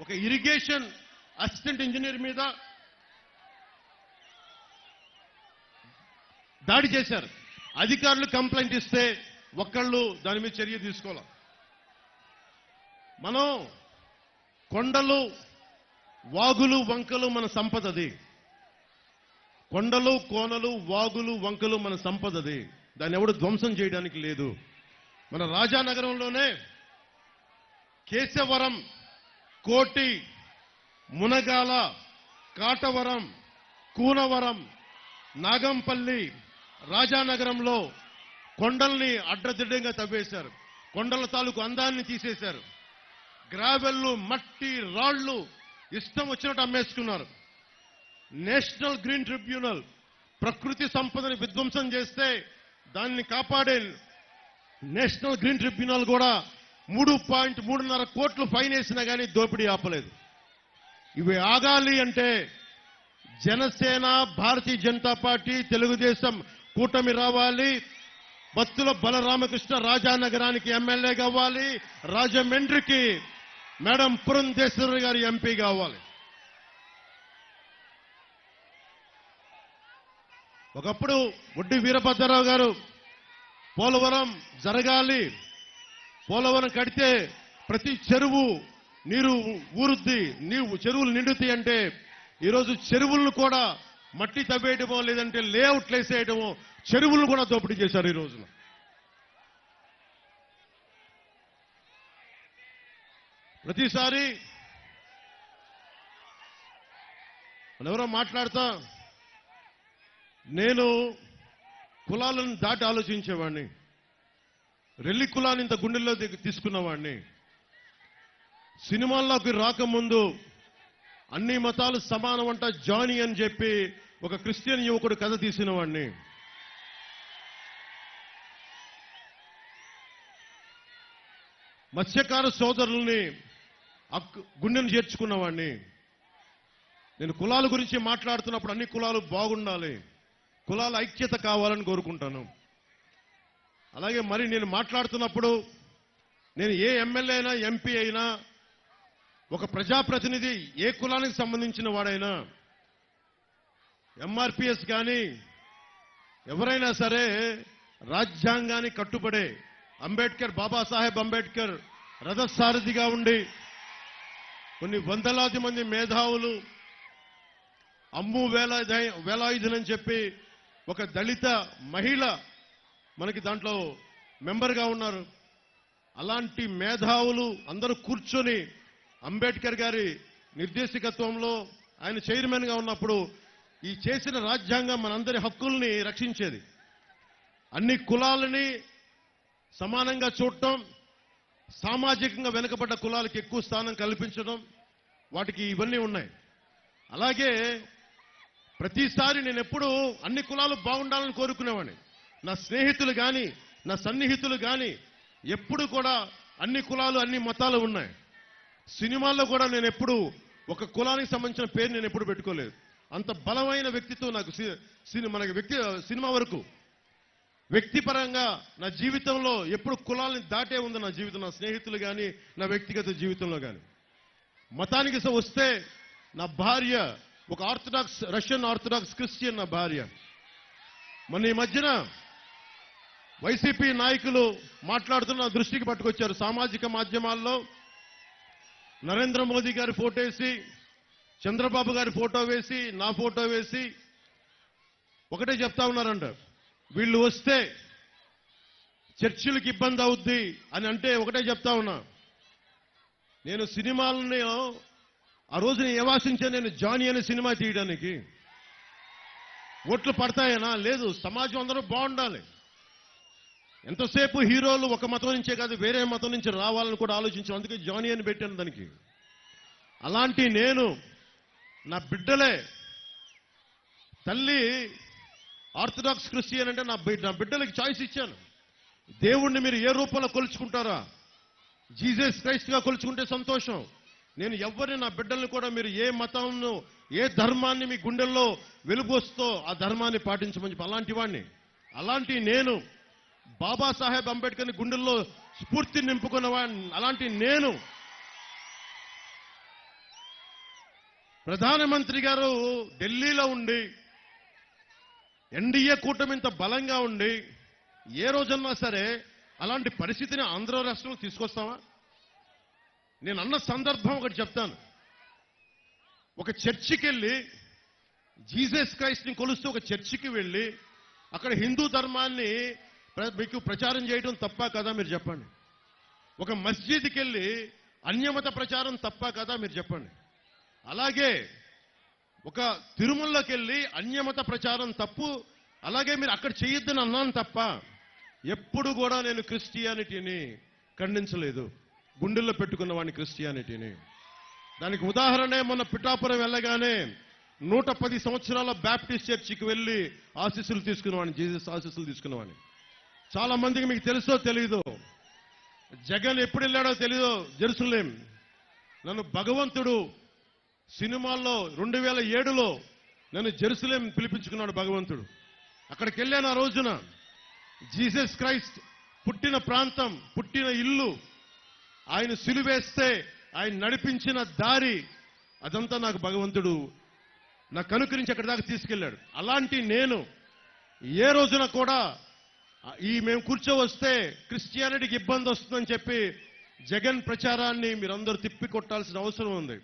ఒక irrigation assistant engineer మీద దాడి చేశారు. అధికారులు కంప్లైంట్ ఇస్తే ఒక్కళ్ళు దాని మీద చర్య తీసుకోవాలి. మనం కొండలు వాగులు వంకలు మన సంపదది కొండలు కోనలు వాగులు వంకలు మన సంపదది దాన్ని ఎవడు ధ్వంసం చేయడానికి లేదు. మన రాజానగరంలోనే కేశవరం కోటి మునగాల కాటవరం కూనవరం నాగంపల్లి రాజానగరంలో కొండల్ని అడ్డదిడ్డంగా తవ్వేశారు. కొండల తాలూకు అందాన్ని తీసేశారు. గ్రావెల్లు మట్టి రాళ్ళు ఇష్టం వచ్చినట్టు అమ్మేసుకున్నారు. నేషనల్ గ్రీన్ ట్రిబ్యునల్ ప్రకృతి సంపదని విధ్వంసం చేస్తే దాన్ని కాపాడే నేషనల్ గ్రీన్ ట్రిబ్యునల్ కూడా మూడు పాయింట్ మూడున్నర కోట్లు ఫైన్ వేసినా కానీ దోపిడీ ఆపలేదు. ఇవి ఆగాలి అంటే జనసేన భారతీయ జనతా పార్టీ తెలుగుదేశం కూటమి రావాలి. బత్తుల బలరామకృష్ణ రాజానగరానికి ఎమ్మెల్యే కావాలి రాజమండ్రికి మేడం పురంధేశ్వరి గారి ఎంపీ కావాలి ఒకప్పుడు ఒడ్డి వీరభద్రరావు గారు పోలవరం జరగాలి. పోలవరం కడితే ప్రతి చెరువు నీరు ఊరుద్ది. నీవు చెరువులు నిండుతాయి అంటే ఈరోజు చెరువులను కూడా మట్టి తవ్వేయటమో లేదంటే లేఅవుట్లు వేసేయటమో చెరువులను కూడా దోపిడీ చేశారు ఈ రోజున. ప్రతిసారి ఎవరో మాట్లాడతా నేను కులాలను దాటి ఆలోచించేవాడిని. రెల్లి కులాన్ని ఇంత గుండెల్లో దిగి- తీసుకున్నవాడిని. సినిమాల్లోకి రాకముందు అన్ని మతాలు సమానం అంట జానీ అని చెప్పి ఒక క్రిస్టియన్ యువకుడు కథ తీసిన వాడిని మత్స్యకార సోదరుల్ని గుండెను చేర్చుకున్నవాడిని. నేను కులాల గురించి మాట్లాడుతున్నప్పుడు అన్ని కులాలు బాగుండాలి. కులాల ఐక్యత కావాలని కోరుకుంటాను. అలాగే మరి నేను మాట్లాడుతున్నప్పుడు నేను ఏ ఎమ్మెల్యే అయినా ఎంపీ అయినా ఒక ప్రజాప్రతినిధి ఏ కులానికి సంబంధించిన వాడైనా ఎంఆర్పిఎస్ కానీ ఎవరైనా సరే రాజ్యాంగానికి కట్టుబడే అంబేద్కర్ బాబాసాహెబ్ అంబేద్కర్ రథసారథిగా ఉండి కొన్ని వందలాది మంది మేధావులు అమ్ము వేలాయుధ వేలాయుధనని చెప్పి ఒక దళిత మహిళ మనకి దాంట్లో మెంబర్గా ఉన్నారు. అలాంటి మేధావులు అందరూ కూర్చొని అంబేద్కర్ గారి నిర్దేశకత్వంలో ఆయన చైర్మన్గా ఉన్నప్పుడు ఈ చేసిన రాజ్యాంగం మనందరి హక్కుల్ని రక్షించేది. అన్ని కులాలని సమానంగా చూడటం సామాజికంగా వెనుకబడ్డ కులాలకు ఎక్కువ స్థానం కల్పించడం వాటికి ఇవన్నీ ఉన్నాయి. అలాగే ప్రతిసారి నేను ఎప్పుడు అన్ని కులాలు బాగుండాలని కోరుకునేవాడిని. నా స్నేహితులు కానీ నా సన్నిహితులు కానీ ఎప్పుడు కూడా అన్ని కులాలు అన్ని మతాలు ఉన్నాయి. సినిమాల్లో కూడా నేను ఎప్పుడు ఒక కులానికి సంబంధించిన పేరు నేను ఎప్పుడు పెట్టుకోలేదు. అంత బలమైన వ్యక్తిత్వం నాకు సి- మనకి వ్యక్తి సినిమా వరకు. వ్యక్తిపరంగా నా జీవితంలో ఎప్పుడు కులాలని దాటే ఉంది నా జీవితం. నా స్నేహితులు కానీ నా వ్యక్తిగత జీవితంలో కానీ మతానికి స- వస్తే నా భార్య ఒక ఆర్థడాక్స్ రష్యన్ ఆర్థడాక్స్ క్రిస్టియన్ నా భార్య. మన ఈ మధ్యన వైసీపీ నాయకులు మాట్లాడుతున్న దృష్టికి పట్టుకొచ్చారు. సామాజిక మాధ్యమాల్లో నరేంద్ర మోదీ గారి ఫోటో వేసి చంద్రబాబు గారి ఫోటో వేసి నా ఫోటో వేసి ఒకటే చెప్తా ఉన్నారంట. వీళ్ళు వస్తే చర్చిలకు ఇబ్బంది అవుద్ది అని అంటే ఒకటే చెప్తా ఉన్నా. నేను సినిమాలని ఆ రోజున ఏవాసించా నేను జానీ అనే సినిమా తీయడానికి. ఓట్లు పడతాయేనా? లేదు. సమాజం అందరూ బాగుండాలి. ఎంతసేపు హీరోలు ఒక మతం నుంచే కాదు వేరే మతం నుంచి రావాలని కూడా ఆలోచించాం. అందుకే జానీ అని పెట్టాను దానికి. అలాంటి నేను నా బిడ్డలే తల్లి ఆర్థడాక్స్ క్రిస్టియన్ అంటే నా బిడ్డ నా బిడ్డలకి చాయిస్ ఇచ్చాను. దేవుణ్ణి మీరు ఏ రూపంలో కొలుచుకుంటారా? జీసస్ క్రైస్ట్గా కొలుచుకుంటే సంతోషం. నేను ఎవరిని నా బిడ్డల్ని కూడా మీరు ఏ మతంను ఏ ధర్మాన్ని మీ గుండెల్లో వెలుగొస్తో ఆ ధర్మాన్ని పాటించమని చెప్పి అలాంటి వాడిని అలాంటి నేను బాబాసాహెబ్ అంబేద్కర్ని గుండెల్లో స్ఫూర్తి నింపుకున్న అలాంటి నేను. ప్రధానమంత్రి గారు ఢిల్లీలో ఉండి ఎన్డీఏ కూటమి ఇంత బలంగా ఉండి ఏ రోజన్నా సరే అలాంటి పరిస్థితిని ఆంధ్ర రాష్ట్రంలో తీసుకొస్తామా నేను అన్న సందర్భం ఒకటి చెప్తాను. ఒక చర్చికి వెళ్ళి జీసస్ క్రైస్ట్ని కొలుస్తూ ఒక చర్చికి వెళ్ళి అక్కడ హిందూ ధర్మాన్ని మీకు ప్రచారం చేయడం తప్ప కదా మీరు చెప్పండి. ఒక మస్జిద్కి వెళ్ళి అన్యమత ప్రచారం తప్ప కదా మీరు చెప్పండి. అలాగే ఒక తిరుమలకి వెళ్ళి అన్యమత ప్రచారం తప్పు అలాగే మీరు అక్కడ చేయొద్దని అన్నాను తప్ప ఎప్పుడు కూడా నేను క్రిస్టియానిటీని ఖండించలేదు. గుండెల్లో పెట్టుకున్న వాడిని క్రిస్టియానిటీని. దానికి ఉదాహరణే మొన్న పిఠాపురం వెళ్ళగానే నూట పది సంవత్సరాల బ్యాప్టిస్ట్ చర్చికి వెళ్ళి ఆశీస్సులు తీసుకున్నవాడిని జీసస్ ఆశీస్సులు తీసుకున్నవాడిని చాలా మందికి మీకు తెలుసో తెలీదో. జగన్ ఎప్పుడు వెళ్ళాడో తెలీదో జెరూసలేం. నన్ను భగవంతుడు సినిమాల్లో రెండు వేల ఏడులో నన్ను జెరూసలేం పిలిపించుకున్నాడు భగవంతుడు. అక్కడికి వెళ్ళాను ఆ రోజున. జీసస్ క్రైస్ట్ పుట్టిన ప్రాంతం పుట్టిన ఇల్లు. ఆయన సిలువేస్తే ఆయన నడిపించిన దారి అదంతా నాకు భగవంతుడు నా కనుకరించి అక్కడి దాకా తీసుకెళ్ళాడు. అలాంటి నేను ఏ రోజున కూడా ఈ మేము కూర్చోవస్తే క్రిస్టియానిటీకి ఇబ్బంది వస్తుందని చెప్పి జగన్ ప్రచారాన్ని మీరందరూ తిప్పి కొట్టాల్సిన అవసరం ఉంది.